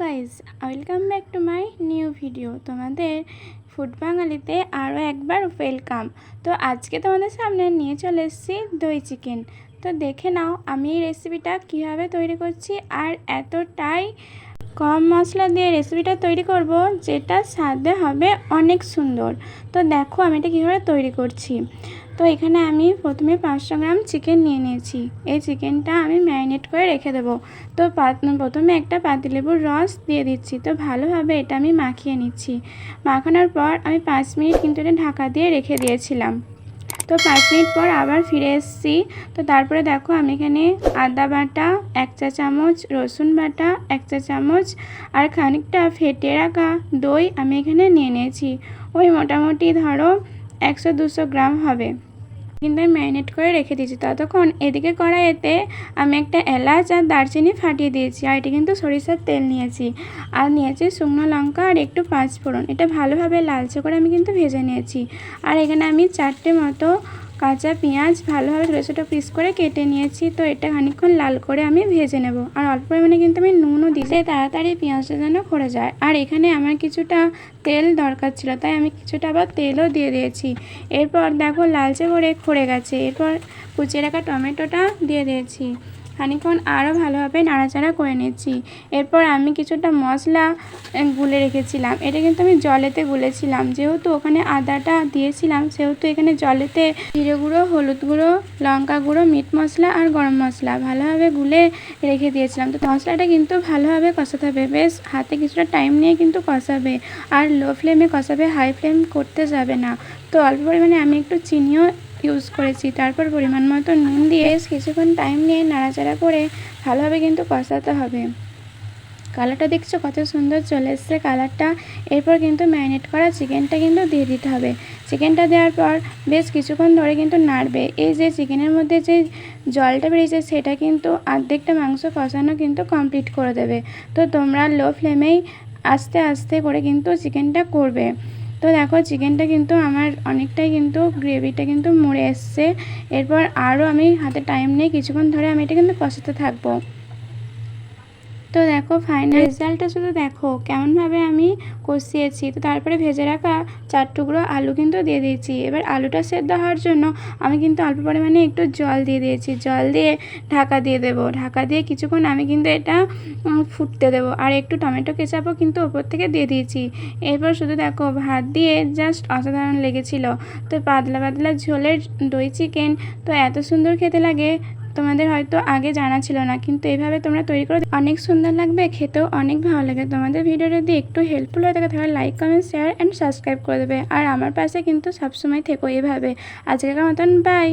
Guys welcome back to my new video. তোমাদের food বাঙালিতে আরও একবার ওয়েলকাম। তো আজকে তোমাদের সামনে নিয়ে চলে এসেছি দই চিকেন। তো দেখে নাও আমি এই রেসিপিটা কীভাবে তৈরি করছি আর এতটাই কম মশলা দিয়ে রেসিপিটা তৈরি করব যেটা স্বাদে হবে অনেক সুন্দর। তো দেখো আমি এটা কীভাবে তৈরি করছি। তো এখানে আমি প্রথমে পাঁচশো গ্রাম চিকেন নিয়ে নিয়েছি। এই চিকেনটা আমি ম্যারিনেট করে রেখে দেবো। তো প্রথমে একটা পাতিলেবুর রস দিয়ে দিচ্ছি। তো ভালোভাবে এটা আমি মাখিয়ে নিচ্ছি। মাখানোর পর আমি পাঁচ মিনিট কিন্তু এটা ঢাকা দিয়ে রেখে দিয়েছিলাম। তো পাঁচ মিনিট পর আবার ফিরে এসেছি। তো তারপরে দেখো আমি এখানে আদা বাটা, এক চা চামচ, রসুন বাটা, এক চা চামচ আর খানিকটা ফেটে রাখা দই আমি এখানে নিয়ে নিয়েছি। ওই মোটামুটি ধরো একশো দুশো গ্রাম হবে। কিন্তু আমি ম্যারিনেট করে রেখে দিয়েছি। ততক্ষণ এদিকে কড়াইতে আমি একটা এলাচ আর দারচিনি ফাটিয়ে দিয়েছি আর এটা কিন্তু সরিষার তেল নিয়েছি। আর নিয়েছি শুকনো লঙ্কা আর একটু পাঁচফোড়ন। এটা ভালোভাবে লালচে করে আমি কিন্তু ভেজে নিয়েছি। আর এখানে আমি চারটে মতো কাঁচা পেঁয়াজ ভালোভাবে ছোটো ছোটো পিস করে কেটে নিয়েছি। তো এটা খানিকক্ষণ লাল করে আমি ভেজে নেব। আর অল্প পরিমাণে কিন্তু আমি নুনও দিতে তাড়াতাড়ি পেঁয়াজটা যেন খড়ে যায়। আর এখানে আমার কিছুটা তেল দরকার ছিল, তাই আমি কিছুটা আবার তেলও দিয়ে দিয়েছি। এরপর দেখো লালচে করে খড়ে গেছে। এরপর কুচিয়ে রাখা টমেটোটা দিয়ে দিয়েছি। খানিক্ষণ আরও ভালোভাবে নাড়াচাড়া করে নিচ্ছি। এরপর আমি কিছুটা মশলা গুলে রেখেছিলাম। এটা কিন্তু আমি জলেতে গুলেছিলাম। যেহেতু ওখানে আদাটা দিয়েছিলাম, সেহেতু এখানে জলেতে জিরে গুঁড়ো, হলুদ গুঁড়ো, লঙ্কা গুঁড়ো, মিট মশলা আর গরম মশলা ভালোভাবে গুলে রেখে দিয়েছিলাম। তো মশলাটা কিন্তু ভালোভাবে কষাতে হবে। বেশ, হাতে কিছুটা টাইম নিয়ে কিন্তু কষাবে। আর লো ফ্লেমে কষাবে, হাই ফ্লেম করতে যাবে না। তো অল্প পরিমাণে আমি একটু চিনিও ইউজ করেছি। তারপর পরিমাণ মতো নুন দিয়ে কিছুক্ষণ টাইম নিয়ে নাড়াচাড়া করে ভালোভাবে কিন্তু কষাতে হবে। কালারটা দেখছ কত সুন্দর চলে এসছে কালারটা। এরপর কিন্তু ম্যারিনেট করা চিকেনটা কিন্তু দিয়ে দিতে হবে। চিকেনটা দেওয়ার পর বেশ কিছুক্ষণ ধরে কিন্তু নাড়বে। এই যে চিকেনের মধ্যে যে জলটা বেরিয়েছে সেটা কিন্তু অর্ধেকটা মাংস কষানো কিন্তু কমপ্লিট করে দেবে। তো তোমরা লো ফ্লেমেই আস্তে আস্তে করে কিন্তু চিকেনটা করবে। তো দেখো চিকেনটা কিন্তু আমার অনেকটাই কিন্তু গ্রেভিটা কিন্তু মরে এসছে। এরপর আরও আমি হাতে টাইম নেই কিছুক্ষণ ধরে আমি এটা কিন্তু কষাতে থাকব। তো দেখো ফাইনাল রেজাল্টটা শুধু দেখো, কেমনভাবে আমি কষিয়েছি। তো তারপরে ভেজে রাখা চার টুকরো আলু কিন্তু দিয়ে দিয়েছি। এবার আলুটা সেদ্ধ হওয়ার জন্য আমি কিন্তু অল্প পরিমাণে একটু জল দিয়ে দিয়েছি। জল দিয়ে ঢাকা দিয়ে দেব। ঢাকা দিয়ে কিছুক্ষণ আমি কিন্তু এটা ফুটতে দেবো। আর একটু টমেটো কেচাপও কিন্তু ওপর থেকে দিয়ে দিয়েছি। এরপর শুধু দেখো, ভাত দিয়ে জাস্ট অসাধারণ লেগেছিলো। তো পাতলা পাতলা ঝোলের দই চিকেন, তো এত সুন্দর খেতে লাগে। তোমাদের হয়তো আগে জানা ছিল না, কিন্তু এভাবে তোমরা তৈরি করে অনেক সুন্দর লাগবে, খেতেও অনেক ভালো লাগে। তোমাদের ভিডিও যদি একটু হেল্পফুল হয়ে থাকে, তাহলে like comment share and subscribe করে দেবে। আর আমার পাশে কিন্তু সবসময় থেকো এভাবে। আজকের মতন বাই